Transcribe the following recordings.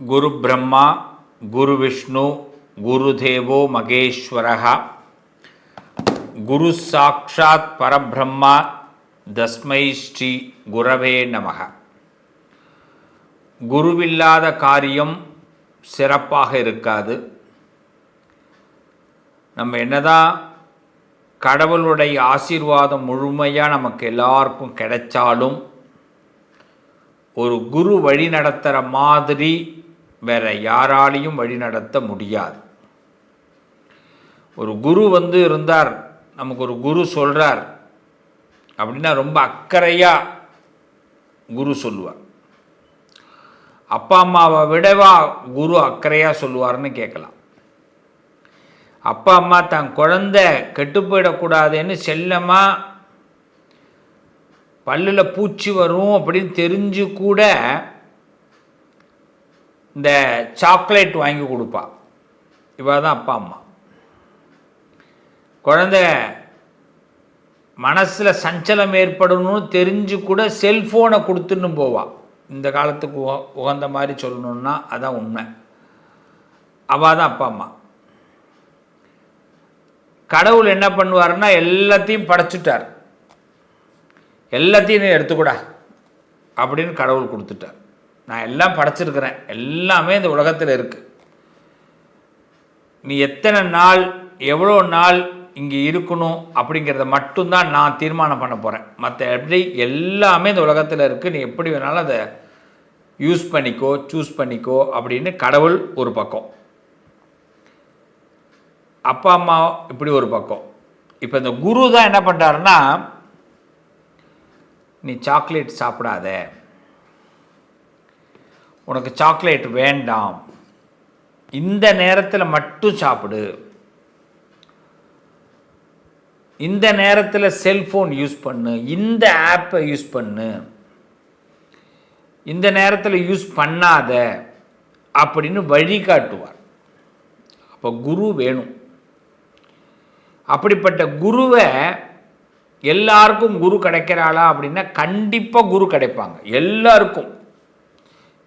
குரு பிரம்மா குரு விஷ்ணு குரு தேவோ மகேஸ்வரः குரு சாட்சாத் பரபிரம்மா தஸ்மை ஸ்ரீ குரவே நமக குருவில்லாத காரியம் சிறப்பாக இருக்காது. நம்ம என்னதான் கடவுளுடைய ஆசீர்வாதம் முழுமையாக நமக்கு எல்லாருக்கும் கிடைச்சாலும் ஒரு குரு வழி நடத்துகிற மாதிரி வேற யாராலையும் வழிநடத்த முடியாது. ஒரு குரு வந்து இருந்தார் நமக்கு ஒரு குரு சொல்கிறார் அப்படின்னா ரொம்ப அக்கறையாக குரு சொல்லுவார். அப்பா அம்மாவை விடவா குரு அக்கறையாக சொல்லுவார்னு கேட்கலாம். அப்பா அம்மா தன் குழந்தை கெட்டு போயிடக்கூடாதுன்னு செல்லமாக பல்லில் பூச்சி வரும் அப்படின்னு தெரிஞ்சு கூட இந்த சாக்லேட் வாங்கி கொடுப்பா. இவ தான் அப்பா அம்மா. குழந்தை மனசில் சஞ்சலம் ஏற்படணும்னு தெரிஞ்சு கூட செல்ஃபோனை கொடுத்துன்னு போவா. இந்த காலத்துக்கு உக உகந்த மாதிரி சொல்லணுன்னா அதான் உண்மை. அவள் தான் அப்பா அம்மா. கடவுள் என்ன பண்ணுவார்னா எல்லாத்தையும் படைச்சிட்டார். எல்லாத்தையும் எடுத்துக்கூடா. அப்படின்னு கடவுள் கொடுத்துட்டார். நான் எல்லாம் படைச்சிருக்கிறேன். எல்லாமே இந்த உலகத்தில் இருக்குது நீ எத்தனை நாள் எவ்வளோ நாள் இங்கே இருக்கணும் அப்படிங்கிறத மட்டும்தான் நான் தீர்மானம் பண்ண போகிறேன் மற்ற எப்படி எல்லாமே இந்த உலகத்தில் இருக்குது நீ எப்படி வேணாலும் அதை யூஸ் பண்ணிக்கோ சூஸ் பண்ணிக்கோ அப்படின்னு கடவுள் ஒரு பக்கம். அப்பா அம்மா இப்படி ஒரு பக்கம். இப்போ இந்த குரு தான் என்ன பண்ணுறாருன்னா நீ சாக்லேட் சாப்பிடாத. உனக்கு சாக்லேட் வேண்டாம். இந்த நேரத்தில் மட்டும் சாப்பிடு. இந்த நேரத்தில் செல்ஃபோன் யூஸ் பண்ணு. இந்த ஆப்பை யூஸ் பண்ணு. இந்த நேரத்தில் யூஸ் பண்ணாத அப்படின்னு வழிகாட்டுவார். அப்போ குரு வேணும். அப்படிப்பட்ட குருவை எல்லாருக்கும் குரு கிடைக்கிறாளா அப்படின்னா கண்டிப்பாக குரு கிடைப்பாங்க. எல்லாருக்கும்.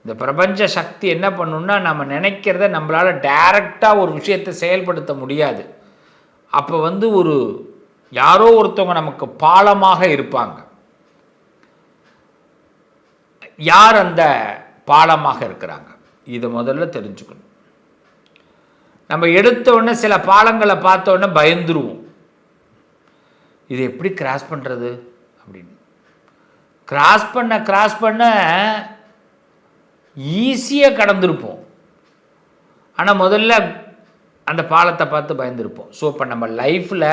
இந்த பிரபஞ்ச சக்தி என்ன பண்ணுன்னா நம்ம நினைக்கிறத நம்மளால் டைரக்டாக ஒரு விஷயத்தை செயல்படுத்த முடியாது. அப்போ வந்து ஒரு யாரோ ஒருத்தவங்க நமக்கு பாலமாக இருப்பாங்க. யார் அந்த பாலமாக இருக்கிறாங்க? இதை முதல்ல தெரிஞ்சுக்கணும். நம்ம எடுத்தோடனே சில பாலங்களை பார்த்தோன்னே பயந்துருவோம். இது எப்படி கிராஸ் பண்ணுறது அப்படின்னு. கிராஸ் பண்ண கிராஸ் பண்ண ஈஸியாக கடந்திருப்போம். ஆனால் முதல்ல அந்த பாலத்தை பார்த்து பயந்துருப்போம். ஸோ இப்போ நம்ம லைஃப்பில்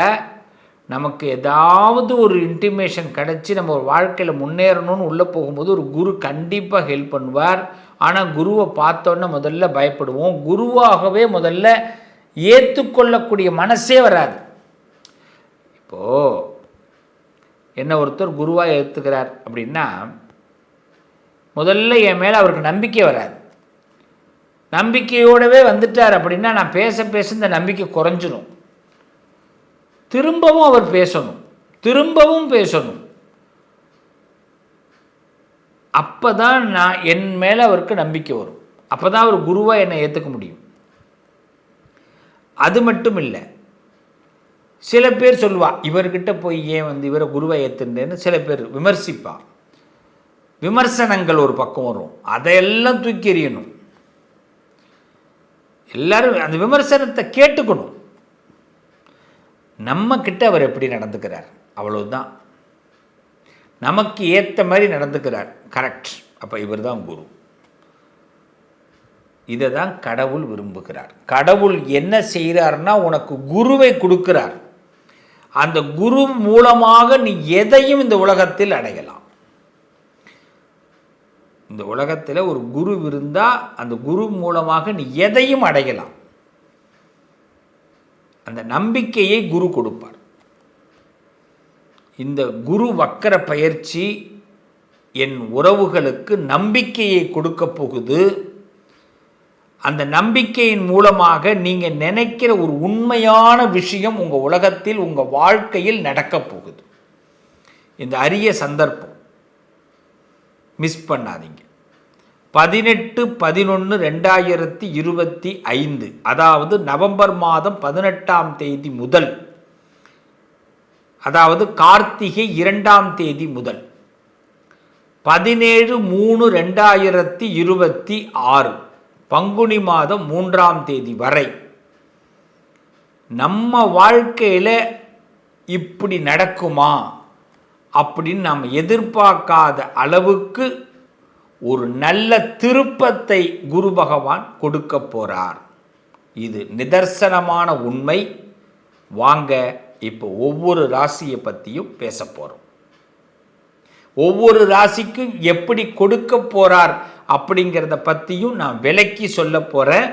நமக்கு ஏதாவது ஒரு இன்டிமேஷன் கிடச்சி நம்ம ஒரு வாழ்க்கையில் முன்னேறணும்னு உள்ளே போகும்போது ஒரு குரு கண்டிப்பாக ஹெல்ப் பண்ணுவார். ஆனால் குருவை பார்த்தோன்னே முதல்ல பயப்படுவோம். குருவாகவே முதல்ல ஏற்றுக்கொள்ளக்கூடிய மனசே வராது. இப்போது என்ன ஒருத்தர் குருவாக ஏற்றுக்கிறார் அப்படின்னா முதல்ல என் மேலே அவருக்கு நம்பிக்கை வராது. நம்பிக்கையோடவே வந்துட்டார் அப்படின்னா நான் பேச பேச இந்த நம்பிக்கை குறைஞ்சிடும் திரும்பவும் அவர் பேசணும். திரும்பவும் பேசணும். அப்போ தான் நான் என் மேலே அவருக்கு நம்பிக்கை வரும். அப்போ தான் அவர் குருவாக என்னை ஏற்றுக்க முடியும். அது மட்டும் இல்லை சில பேர் சொல்லுவா இவர்கிட்ட போய் ஏன் வந்து இவரை குருவை ஏற்றுன்றேன்னு சில பேர் விமர்சிப்பாள் விமர்சனங்கள் ஒரு பக்கம் வரும். அதையெல்லாம் தூக்கி எறியணும். எல்லாரும் அந்த விமர்சனத்தை கேட்டுக்கணும். நம்ம கிட்ட அவர் எப்படி நடந்துக்கிறார்? அவ்வளவுதான். நமக்கு ஏற்ற மாதிரி நடந்துக்கிறார். கரெக்ட் அப்போ இவர் தான் குரு. இதை தான் கடவுள் விரும்புகிறார். கடவுள் என்ன செய்கிறார்னா உனக்கு குருவை கொடுக்கிறார். அந்த குரு மூலமாக நீ எதையும் இந்த உலகத்தில் அடையலாம். இந்த உலகத்தில் ஒரு குரு இருந்தால் அந்த குரு மூலமாக நீ எதையும் அடையலாம். அந்த நம்பிக்கையை குரு கொடுப்பார். இந்த குரு வக்கர பயிற்சி என் உறவுகளுக்கு நம்பிக்கையை கொடுக்க போகுது. அந்த நம்பிக்கையின் மூலமாக நீங்கள் நினைக்கிற ஒரு உண்மையான விஷயம் உங்கள் உலகத்தில் உங்கள் வாழ்க்கையில் நடக்கப் போகுது. இந்த அரிய சந்தர்ப்பம். மிஸ் பண்ணாதீங்க. பதினெட்டு பதினொன்று ரெண்டாயிரத்தி இருபத்தி ஐந்து அதாவது நவம்பர் மாதம் பதினெட்டாம் தேதி முதல் அதாவது கார்த்திகை இரண்டாம் தேதி முதல் பதினேழு மூணு ரெண்டாயிரத்தி இருபத்தி ஆறு பங்குனி மாதம் மூன்றாம் தேதி வரை நம்ம வாழ்க்கையில் இப்படி நடக்குமா? அப்படின்னு நாம் எதிர்பார்க்காத அளவுக்கு ஒரு நல்ல திருப்பத்தை குரு பகவான் கொடுக்க போகிறார் இது நிதர்சனமான உண்மை. வாங்க இப்போ ஒவ்வொரு ராசியை பற்றியும் பேச போகிறோம் ஒவ்வொரு ராசிக்கும் எப்படி கொடுக்க போகிறார் அப்படிங்கிறத பற்றியும் நான் விலக்கி சொல்ல போகிறேன்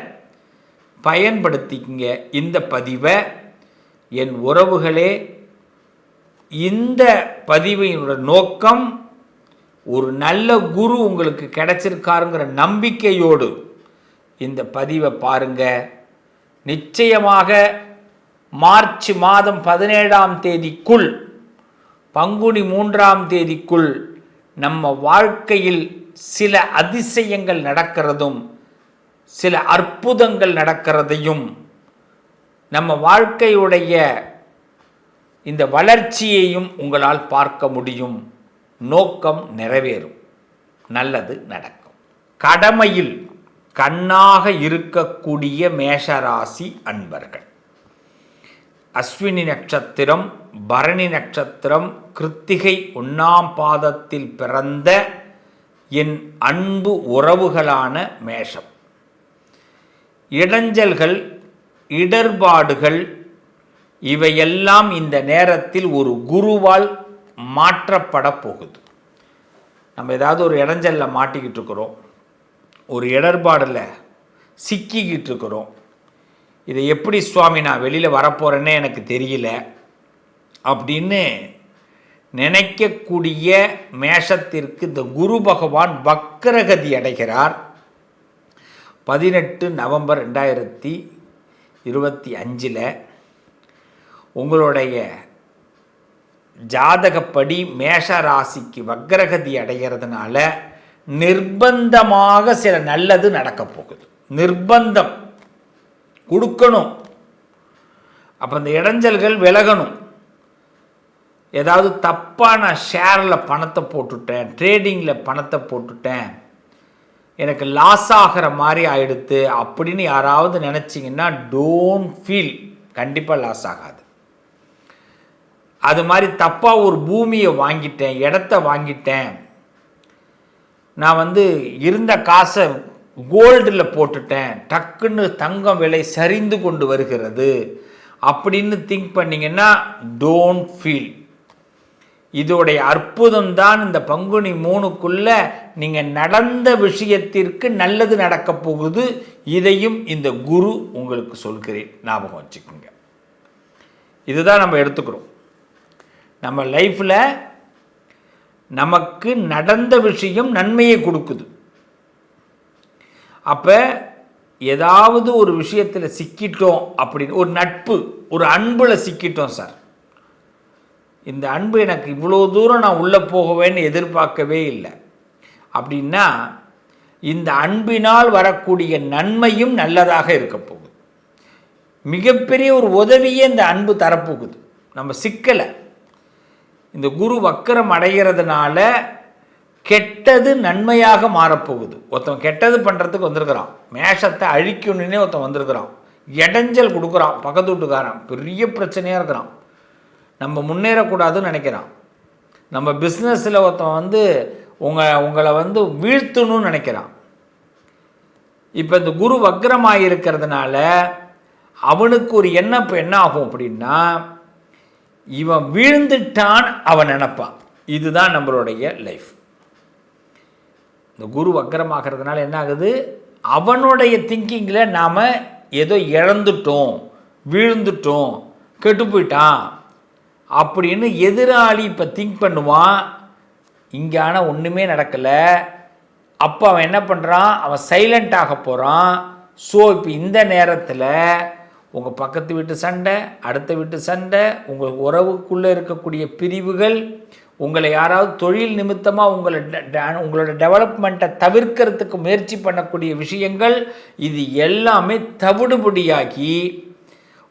பயன்படுத்திக்கங்க இந்த பதிவை. என் உறவுகளே இந்த பதிவினோட நோக்கம் ஒரு நல்ல குரு உங்களுக்கு கிடைச்சிருக்காருங்கிற நம்பிக்கையோடு இந்த பதிவை பாருங்க. நிச்சயமாக மார்ச் மாதம் பதினேழாம் தேதிக்குள் பங்குனி மூன்றாம் தேதிக்குள் நம்ம வாழ்க்கையில் சில அதிசயங்கள் நடக்கிறதும் சில அற்புதங்கள் நடக்கிறதையும் நம்ம வாழ்க்கையுடைய இந்த வளர்ச்சியையும் உங்களால் பார்க்க முடியும். நோக்கம் நிறைவேறும். நல்லது நடக்கும். கடமையில் கண்ணாக இருக்கக்கூடிய மேஷராசி அன்பர்கள். அஸ்வினி நட்சத்திரம் பரணி நட்சத்திரம் கிருத்திகை ஒன்னாம் பாதத்தில் பிறந்த என் அன்பு உறவுகளான மேஷம். இடைஞ்சல்கள் இடர்பாடுகள் இவையெல்லாம் இந்த நேரத்தில் ஒரு குருவால் மாற்றப்பட போகுது. நம்ம ஏதாவது ஒரு இடைஞ்சலில் மாட்டிக்கிட்டு இருக்கிறோம். ஒரு இடர்பாடில் சிக்கிக்கிட்டு இருக்கிறோம். இதை எப்படி சுவாமி நான் வெளியில் வரப்போகிறேன்னே எனக்கு தெரியல. அப்படின்னு நினைக்கக்கூடிய மேஷத்திற்கு இந்த குரு பகவான் வக்கரகதி அடைகிறார். பதினெட்டு நவம்பர் ரெண்டாயிரத்தி இருபத்தி அஞ்சில். உங்களுடைய ஜாதகப்படி மேஷ ராசிக்கு வக்ரகதி அடைகிறதுனால நிர்பந்தமாக சில நல்லது நடக்க போகுது. நிர்பந்தம். கொடுக்கணும். அப்போ இந்த இடைஞ்சல்கள் விலகணும். ஏதாவது தப்பாக நான் ஷேரில் பணத்தை போட்டுட்டேன் ட்ரேடிங்கில் பணத்தை போட்டுட்டேன் எனக்கு லாஸ் ஆகிற மாதிரி ஆயிடுத்து அப்படின்னு யாராவது நினச்சிங்கன்னா டோன்ட் ஃபீல் கண்டிப்பாக லாஸ் ஆகாது. அது மாதிரி தப்பாக ஒரு பூமியை வாங்கிட்டேன் இடத்த வாங்கிட்டேன். நான் வந்து இருந்த காசை கோல்டில் போட்டுட்டேன். டக்குன்னு தங்கம் விலை சரிந்து கொண்டு வருகிறது. அப்படின்னு திங்க் பண்ணிங்கன்னா டோன்ட் ஃபீல் இதோடைய அற்புதம் தான் இந்த பங்குனி மூணுக்குள்ள நீங்கள் நடந்த விஷயத்திற்கு நல்லது நடக்கப் போகுது. இதையும் இந்த குரு உங்களுக்கு சொல்கிறேன். ஞாபகம் வச்சுக்கோங்க. இதுதான் நம்ம எடுத்துக்கிறோம். நம்ம லைஃப்பில் நமக்கு நடந்த விஷயம் நன்மையை கொடுக்குது. அப்போ ஏதாவது ஒரு விஷயத்தில் சிக்கிட்டோம் அப்படின்னு ஒரு நட்பு ஒரு அன்பில் சிக்கிட்டோம் சார். இந்த அன்பு எனக்கு இவ்வளோ தூரம் நான் உள்ளே போகவேன்னு எதிர்பார்க்கவே இல்லை. அப்படின்னா இந்த அன்பினால் வரக்கூடிய நன்மையும் நல்லதாக இருக்க போகுது. மிகப்பெரிய ஒரு உதவியே இந்த அன்பு தரப்போகுது. நம்ம சிக்கலை இந்த குரு வக்கரம் அடைகிறதுனால கெட்டது நன்மையாக மாறப்போகுது. ஒருத்தன் கெட்டது பண்ணுறதுக்கு வந்திருக்கிறான். மேஷத்தை அழிக்கணுன்னே ஒருத்தன் வந்திருக்கிறான். இடைஞ்சல் கொடுக்குறான். பக்கத்து வீட்டுக்காரன். பெரிய பிரச்சனையாக இருக்கிறான். நம்ம முன்னேறக்கூடாதுன்னு நினைக்கிறான். நம்ம பிஸ்னஸில் ஒருத்தன் வந்து உங்கள் உங்களை வந்து வீழ்த்தணும்னு நினைக்கிறான். இப்போ இந்த குரு வக்ரமாக இருக்கிறதுனால அவனுக்கு ஒரு எண்ணம் இப்போ என்ன ஆகும் அப்படின்னா இவன் வீழ்ந்துட்டான் அவன் நினப்பான். இதுதான் நம்மளுடைய லைஃப் இந்த குரு வக்கரமாகிறதுனால என்ன ஆகுது அவனுடைய திங்கிங்கில் நாம் ஏதோ இழந்துட்டோம் வீழ்ந்துட்டோம் கெட்டு போயிட்டான் அப்படின்னு எதிராளி இப்போ திங்க் பண்ணுவான். இங்கே ஆனால் ஒன்றுமே நடக்கலை. அப்போ அவன் என்ன பண்ணுறான் அவன் சைலண்ட் ஆக போகிறான் ஸோ இப்போ இந்த நேரத்தில் உங்கள் பக்கத்து வீட்டு சண்டை அடுத்த வீட்டு சண்டை உங்கள் உறவுக்குள்ளே இருக்கக்கூடிய பிரிவுகள் உங்களை யாராவது தொழில் நிமித்தமாக உங்களை உங்களோட டெவலப்மெண்ட்டை தவிர்க்கிறதுக்கு முயற்சி பண்ணக்கூடிய விஷயங்கள் இது எல்லாமே தவிடுபடியாகி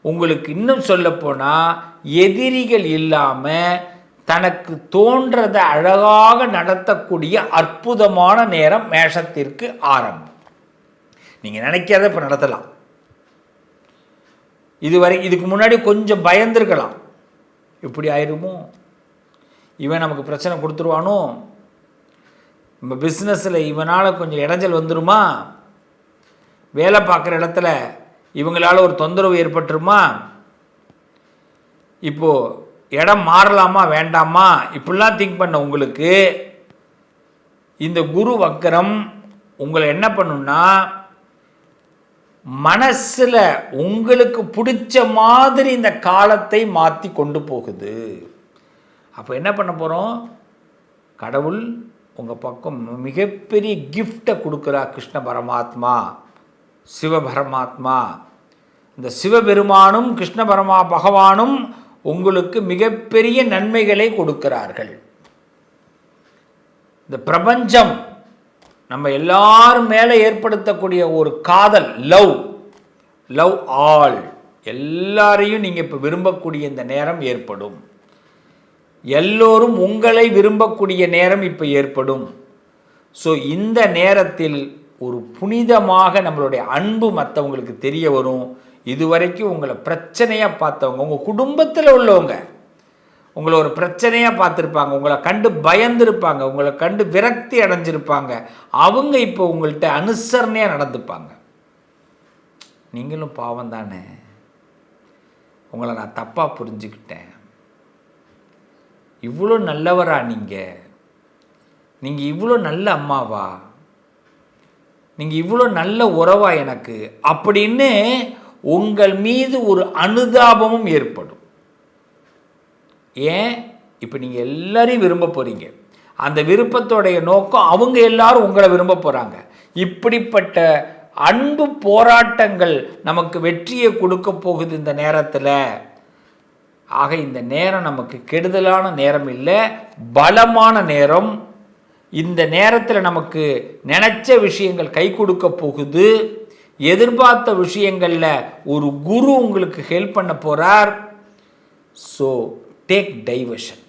உங்களுக்கு இன்னும் சொல்லப்போனால் எதிரிகள் இல்லாமல் தனக்கு தோன்றதை அழகாக நடத்தக்கூடிய அற்புதமான நேரம் மேஷத்திற்கு ஆரம்பம். நீங்கள் நினைக்காத இப்போ நடத்தலாம். இதுவரை இதுக்கு முன்னாடி கொஞ்சம் பயந்துருக்கலாம். இப்படி ஆயிருமோ? இவன் நமக்கு பிரச்சனை கொடுத்துருவானோ? நம்ம பிஸ்னஸில் இவனால் கொஞ்சம் இடைஞ்சல் வந்துருமா? வேலை பார்க்குற இடத்துல இவங்களால ஒரு தொந்தரவு ஏற்பட்டுருமா? இப்போது இடம் மாறலாமா வேண்டாமா? இப்படிலாம் திங்க் பண்ண உங்களுக்கு இந்த குரு வக்கரம் உங்களை என்ன பண்ணுன்னா மனசில் உங்களுக்கு பிடிச்ச மாதிரி இந்த காலத்தை மாற்றி கொண்டு போகுது. அப்போ என்ன பண்ண போகிறோம் கடவுள் உங்கள் பக்கம் மிகப்பெரிய கிஃப்டை கொடுக்குறா கிருஷ்ண பரமாத்மா சிவபரமாத்மா இந்த சிவபெருமானும் கிருஷ்ண பரமா பகவானும் உங்களுக்கு மிகப்பெரிய நன்மைகளை கொடுக்கிறார்கள். இந்த பிரபஞ்சம் நம்ம எல்லாரும் மேலே ஏற்படுத்தக்கூடிய ஒரு காதல் லவ் லவ் ஆல் எல்லாரையும் நீங்கள் இப்போ விரும்பக்கூடிய இந்த நேரம் ஏற்படும். எல்லோரும் உங்களை விரும்பக்கூடிய நேரம் இப்போ ஏற்படும். ஸோ இந்த நேரத்தில் ஒரு புனிதமாக நம்மளுடைய அன்பு மற்றவங்களுக்கு தெரிய வரும். இதுவரைக்கும் உங்களை பிரச்சனையாக பார்த்தவங்க உங்கள் குடும்பத்தில் உள்ளவங்க உங்களை ஒரு பிரச்சனையாக பார்த்துருப்பாங்க. உங்களை கண்டு பயந்துருப்பாங்க. உங்களை கண்டு விரக்தி அடைஞ்சிருப்பாங்க. அவங்க இப்போ உங்கள்கிட்ட அனுசரணையாக நடந்துப்பாங்க. நீங்களும் பாவம் தானே? உங்களை நான் தப்பாக புரிஞ்சுக்கிட்டேன். இவ்வளோ நல்லவரா நீங்கள் நீங்கள் இவ்வளோ நல்ல அம்மாவா? நீங்கள் இவ்வளோ நல்ல உறவா எனக்கு? அப்படின்னு உங்கள் மீது ஒரு அனுதாபமும் ஏற்படும். ஏன்? இப்போ நீங்கள் எல்லாரையும் விரும்ப போகிறீங்க அந்த விருப்பத்தோடைய நோக்கம் அவங்க எல்லாரும் உங்களை விரும்ப போகிறாங்க இப்படிப்பட்ட அன்பு போராட்டங்கள் நமக்கு வெற்றியை கொடுக்க போகுது இந்த நேரத்தில். ஆக இந்த நேரம் நமக்கு கெடுதலான நேரம் இல்லை பலமான நேரம். இந்த நேரத்தில் நமக்கு நினச்ச விஷயங்கள் கை கொடுக்க போகுது. எதிர்பார்த்த விஷயங்களில் ஒரு குரு உங்களுக்கு ஹெல்ப் பண்ண போகிறார் ஸோ டேக் டைவர்ஷன்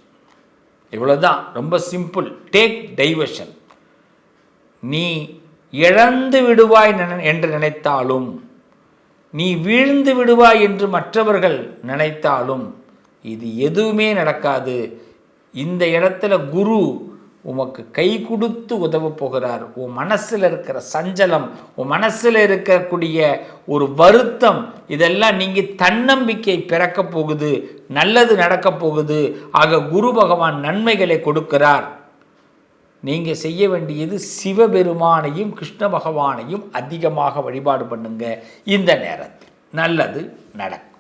இவ்வளோதான் ரொம்ப சிம்பிள் டேக் டைவர்ஷன் நீ இழந்து விடுவாய் என்று நினைத்தாலும் நீ வீழ்ந்து விடுவாய் என்று மற்றவர்கள் நினைத்தாலும் இது எதுவுமே நடக்காது. இந்த இடத்துல குரு உமக்கு கை கொடுத்து உதவ போகிறார் உன் மனசில் இருக்கிற சஞ்சலம் உன் மனசில் இருக்கக்கூடிய ஒரு வருத்தம் இதெல்லாம் நீங்கள் தன்னம்பிக்கை பிறக்க போகுது நல்லது நடக்க போகுது. ஆக குரு பகவான் நன்மைகளை கொடுக்கிறார். நீங்கள் செய்ய வேண்டியது சிவபெருமானையும் கிருஷ்ண பகவானையும் அதிகமாக வழிபாடு பண்ணுங்க. இந்த நேரத்தில் நல்லது நடக்கும்.